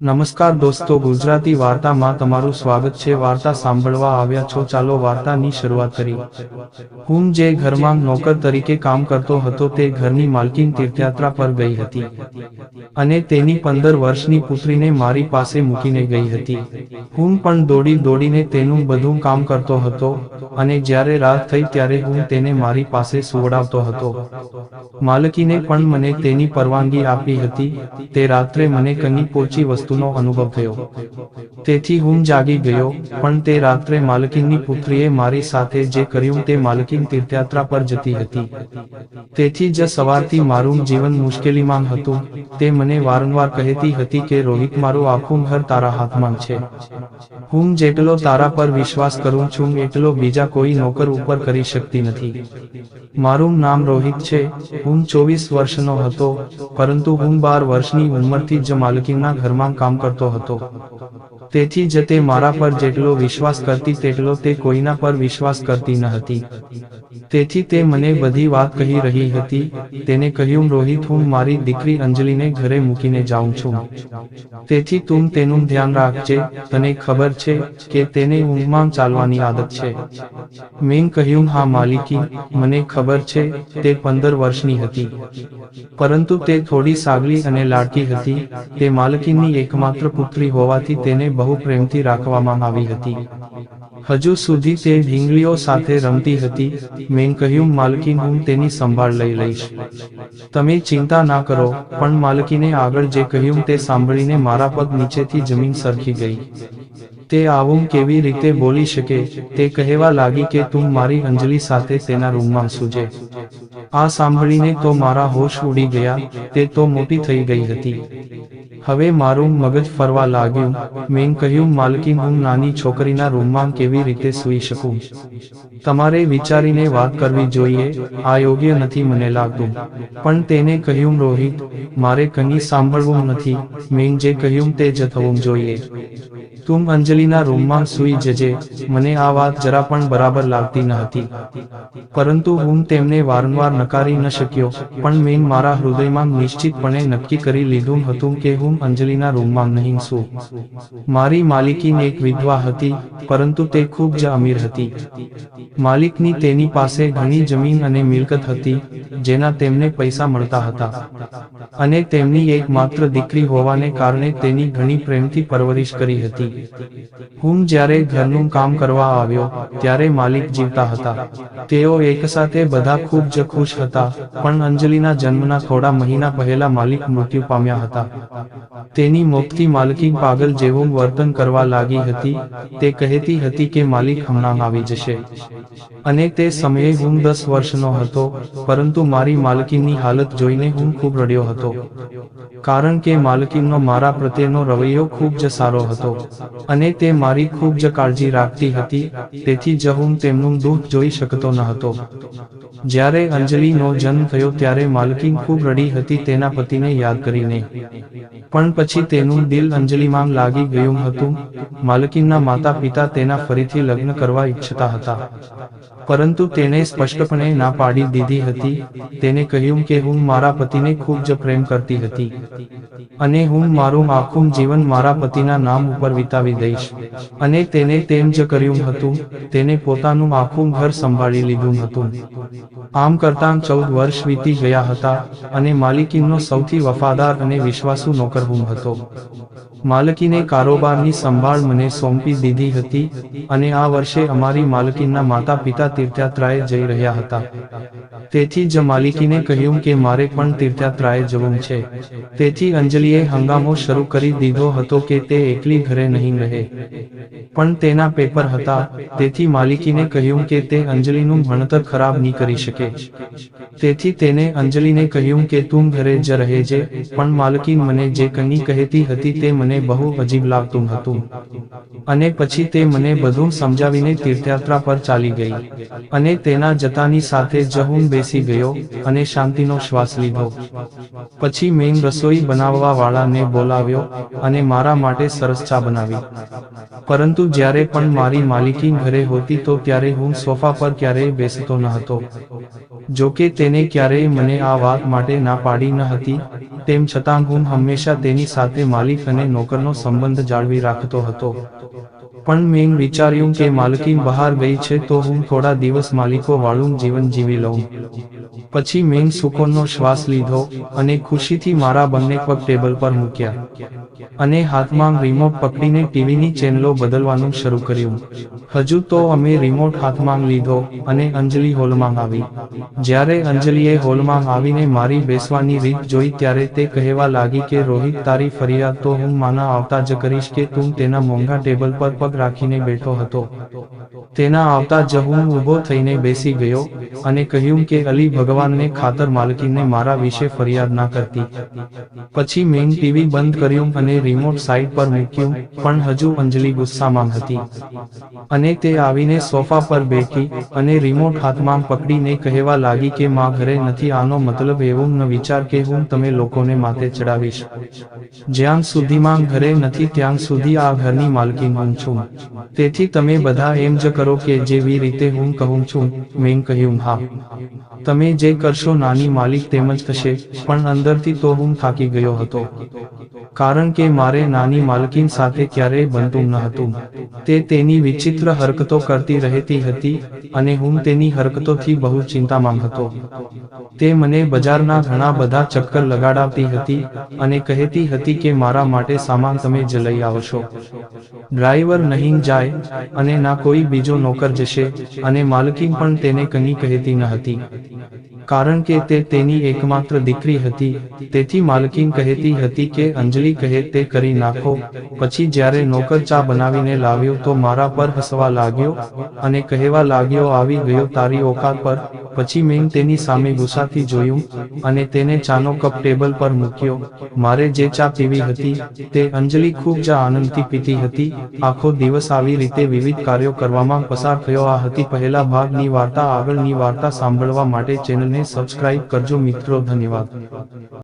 નમસ્કાર દોસ્તો, ગુજરાતી વાર્તામાં તમારું સ્વાગત છે. વાર્તા સાંભળવા આવ્યા છો. ચાલો વાર્તાની શરૂઆત કરી હું જે ઘરમાં નોકર તરીકે કામ કરતો હતો તે ઘરની માલકીન તીર્થયાત્રા પર ગઈ હતી અને તેની પંદર વર્ષની પુત્રીને મારી પાસે મૂકીને ગઈ હતી. હું પણ દોડી દોડીને તેનું બધું કામ કરતો હતો અને જ્યારે રાત થઈ ત્યારે હું તેને મારી પાસે સુવડાવતો હતો. માલકીને પણ મને તેની પરવાનગી આપી હતી. તે રાત્રે મને કંઈ પોચી વસ્તુનો અનુભવ થયો. તેથી હું જાગી ગયો, પણ તે રાત્રે માલકીનની પુત્રીએ મારી સાથે જે કર્યું તે માલકીન તીર્થયાત્રા પર જતી હતી. તેથી જ સવારથી મારું જીવન મુશ્કેલીમાં હતું. તે મને વારંવાર કહેતી હતી કે, રોહિત, મારું આખું ઘર તારા હાથમાં છે. હું જેટલો તારા પર વિશ્વાસ કરું છું, એટલો બીજા કોઈ નોકર ઉપર કરી શકતી નથી. મારું નામ રોહિત છે. હું ચોવીસ વર્ષનો હતો, પરંતુ હું બાર વર્ષની ઉંમરથી જ માલકીના ઘરમાં કામ કરતો હતો. તેથી જ તે મારા પર જેટલો વિશ્વાસ કરતી તેટલો તે કોઈના પર વિશ્વાસ કરતી ન હતી. તેથી તે મને બધી વાત કહી રહી હતી. તેને કહ્યું રોહિત હું મારી દીકરી અંજલિને ઘરે મૂકીને જાઉં છું. તેથી તું તેનું ધ્યાન રાખજે. તને ખબર છે કે તેને ઊંઘમાં ચાલવાની આદત છે. મેં કહ્યું, હા, માલિકી, મને ખબર છે, તે પંદર વર્ષની હતી. પરંતુ તે થોડી સાગલી અને લાડકી હતી. તે માલકીની એકમાત્ર પુત્રી હોવાથી તેને બહુ પ્રેમથી રાખવામાં આવી હતી. હજુ સુધી તે ઢીંગલીઓ સાથે રમતી હતી. મેં કહ્યું માલકીન હું તેની સંભાળ લઈ લઈશ. તમે ચિંતા ના કરો, પણ માલકીને આગળ જે કહ્યું તે સાંભળીને મારા પગ નીચેથી જમીન સરખી ગઈ. તે આવું કેવી રીતે બોલી શકે તે કહેવા લાગી કે તું મારી અંજલિ સાથે તેના રૂમમાં સૂજે. આ સાંભળીને તો મારા હોશ ઉડી ગયા, તે તો મોટી થઈ ગઈ હતી. હવે મારું મગજ ફરવા લાગ્યું, મેં કહ્યું માલકીન હું નાની છોકરીના રૂમમાં કેવી રીતે સૂઈ શકું? તમારે વિચારીને વાત કરવી જોઈએ, આ યોગ્ય નથી મને લાગતું. પણ તેને કહ્યું, રોહિત, મારે કંઈ સાંભળવું નથી, મેં જે કહ્યું તે જ થવું જોઈએ. તું અંજલિના રૂમમાં સૂઈ જજે. મને આ વાત જરા પણ બરાબર લાગતી ન હતી. પરંતુ હું તેમને વારંવાર નકારી ન શક્યો, પણ મેં મારા હૃદયમાં નિશ્ચિતપણે નક્કી કરી લીધું હતું કે હું અંજલિના રૂમમાં નહીં સૂ મારી માલિકીને એક વિધવા હતી, પરંતુ તે ખૂબ જ અમીર હતી. માલિકની તેની પાસે ઘણી જમીન અને મિલકત હતી, જેના તેમને પૈસા મળતા હતા. અને તેમની એકમાત્ર દીકરી હોવાને કારણે તેની ઘણી પ્રેમથી પરવરિશ કરી હતી. હું જ્યારે ઘરનું કામ કરવા આવ્યો, ત્યારે માલિક જીવતા હતા. તેઓ એકસાથે બધા ખૂબ જ ખુશ હતા, પણ અંજલિના જન્મના થોડા મહિના પહેલા માલિક મૃત્યુ પામ્યા હતા. તેની મોતથી માલકી પાગલ જેવું વર્તન કરવા લાગી હતી. તે કહેતી હતી કે માલિક હમણાં આવી જશે. અને તે સમયે હું દસ વર્ષનો હતો, પરંતુ મારી માલકીની હાલત જોઈને હું ખૂબ રડ્યો હતો. કારણ કે માલકીનો મારા પ્રત્યેનો રવૈયો ખૂબ જ સારો હતો. અને તે મારી ખૂબ જ કાળજી રાખતી હતી, તેથી જ હું તેમનું દુઃખ જોઈ શકતો ન હતો. જ્યારે અંજલિનો જન્મ થયો ત્યારે માલકીન ખૂબ રડી હતી તેના પતિને યાદ કરીને. પણ પછી તેનું દિલ અંજલિમાં લાગી ગયું હતું. માલકીનના માતા પિતા તેના ફરીથી લગ્ન કરવા ઈચ્છતા હતા. પરંતુ તેણે સ્પષ્ટપણે ના પાડી દીધી હતી. તેને કહ્યું કે હું મારા પતિને ખૂબ જ પ્રેમ કરતી હતી. અને હું મારું આખું જીવન મારા પતિના નામ ઉપર વિતાવી દઈશ. અને તેને તેમ જ કર્યું હતું. તેને પોતાનું આખું ઘર સંભાળી લીધું હતું. આમ કરતાં ચૌદ વર્ષ વીતી ગયા હતા અને માલિકીનો સૌથી વફાદાર અને વિશ્વાસુ નોકર હું હતો. માલકીને કારોબારની સંભાળ મને સોંપી દીધી હતી અને આ વર્ષે અમારી માલકીના માતા પિતા તીર્થયાત્રાએ જઈ રહ્યા હતા. તેથી જ માલિકીને કહ્યું કે મારે પણ તીર્થયાત્રાએ જવું છે. તેથી અંજલિએ હંગામો શરૂ કરી દીધો હતો કે તે એકલી ઘરે નહીં રહે. પણ તેના પેપર હતા. તેથી માલિકીને કહ્યું કે તે અંજલિનું ભણતર ખરાબ નહીં કરી શકે. તેથી તેને અંજલિને કહ્યું કે તું ઘરે જ રહેજે. પણ માલકીન મને જે કંઈ કહેતી હતી તે મને બહુ અજીબ લાગતું હતું. અને પછી તે મને બધું સમજાવીને તીર્થયાત્રા પર ચાલી ગઈ. અને તેના જતાની સાથે જ હું બેસી ગયો અને શાંતિનો શ્વાસ લીધો. પછી મેં રસોઈ બનાવવા વાળાને બોલાવ્યો અને મારા માટે સરસ ચા બનાવી. પરંતુ જ્યારે પણ મારી માલિકી ઘરે હોતી તો ત્યારે હું સોફા પર ક્યારેય બેસતો ન હતો. જોકે તેને ક્યારેય મને આ વાત માટે ના પાડી ન હતી, તેમ છતાં હું હંમેશા તેની સાથે માલિક અને નોકરનો સંબંધ જાળવી રાખતો હતો. પણ મેં વિચાર્યું કે માલકીન બહાર ગઈ છે તો હું થોડા દિવસ માલિકો વાળું જીવન જીવી લઉં. પછી મેં સુકોનનો શ્વાસ લીધો અને ખુશીથી મારા બંને પગ ટેબલ પર મૂક્યા. અને હાથમાં રિમોટ પકડીને ટીવીની ચેનલો બદલવાનું શરૂ કર્યું. હજુ તો અમે રિમોટ હાથમાં લીધો અને અંજલિ હોલમાં આવી. જ્યારે અંજલિએ હોલમાં આવીને મારી બેસવાની રીત જોઈ ત્યારે તે કહેવા લાગી કે રોહિત તારી ફરિયાદ તો હું માના આવતા જ કરીશ કે તું તેના મોંઘા ટેબલ પર પગ રાખીને બેઠો હતો. તેના આવતા જ હું ઊભો થઈને બેસી ગયો અને કહ્યું કે, અલી ભગવાનને ખાતર માલકીને મારા વિશે ફરિયાદ ના કરતી. પછી મેં ટીવી બંધ કર્યું અને રિમોટ સાઈડ પર મૂક્યું, પણ હજુ અંજલિ ગુસ્સામાં હતી. અને તે આવીને સોફા પર બેઠી અને રિમોટ હાથમાં પકડીને કહેવા લાગી કે, માં, ઘરે નથી, આનો મતલબ એવું ન વિચાર કે હું તમે લોકોને માથે ચડાવીશ. જ્યાં સુધીમાં ઘરે નથી, ત્યાં સુધી આ ઘરની માલકીન હું છું. તેથી તમે બધા એમ જ કરો કે જેવી રીતે હું કહું છું, મેં કહ્યું, હા. તમે જે કરશો નાની માલિક તેમજ થશે, પણ અંદરથી તો હું થાકી ગયો હતો. કારણ કે મારે નાની માલકીન સાથે ક્યારેય બનતું ન હતું. તે તેની વિચિત્ર હરકતો કરતી રહેતી હતી અને હું તેની હરકતોથી બહુ ચિંતામાં હતો. તે મને બજારના ઘણા બધા ચક્કર લગાડાવતી હતી અને કહેતી હતી કે મારા માટે સામાન તમે જ લઈ આવશો. ડ્રાઈવર નહીં જાય અને ના કોઈ બીજો નોકર જશે અને માલકી પણ તેને કંઈ કહેતી ન હતી. કારણ કે તે તેની એકમાત્ર દીકરી હતી. તેથી માલકીન કહેતી હતી કે, અંજલિ કહે તે કરી નાખો. પછી જ્યારે નોકર ચા બનાવીને લાવ્યો તો મારા પર હસવા લાગ્યો અને કહેવા લાગ્યો, આવી ગયો તારી ઓકાત પર. પછી મેં તેની સામે ગુસ્સાથી જોયું અને તેને ચાનો કપ ટેબલ પર મૂક્યો. મારે જે ચા પીવી હતી તે અંજલિ ખૂબ જ આનંદથી પીતી હતી. આખો દિવસ આવી રીતે વિવિધ કાર્યો કરવામાં પસાર થયો. આ હતી પહેલા ભાગની વાર્તા. આગળની વાર્તા સાંભળવા માટે ચેનલને સબસ્ક્રાઇબ કરજો મિત્રો. ધન્યવાદ.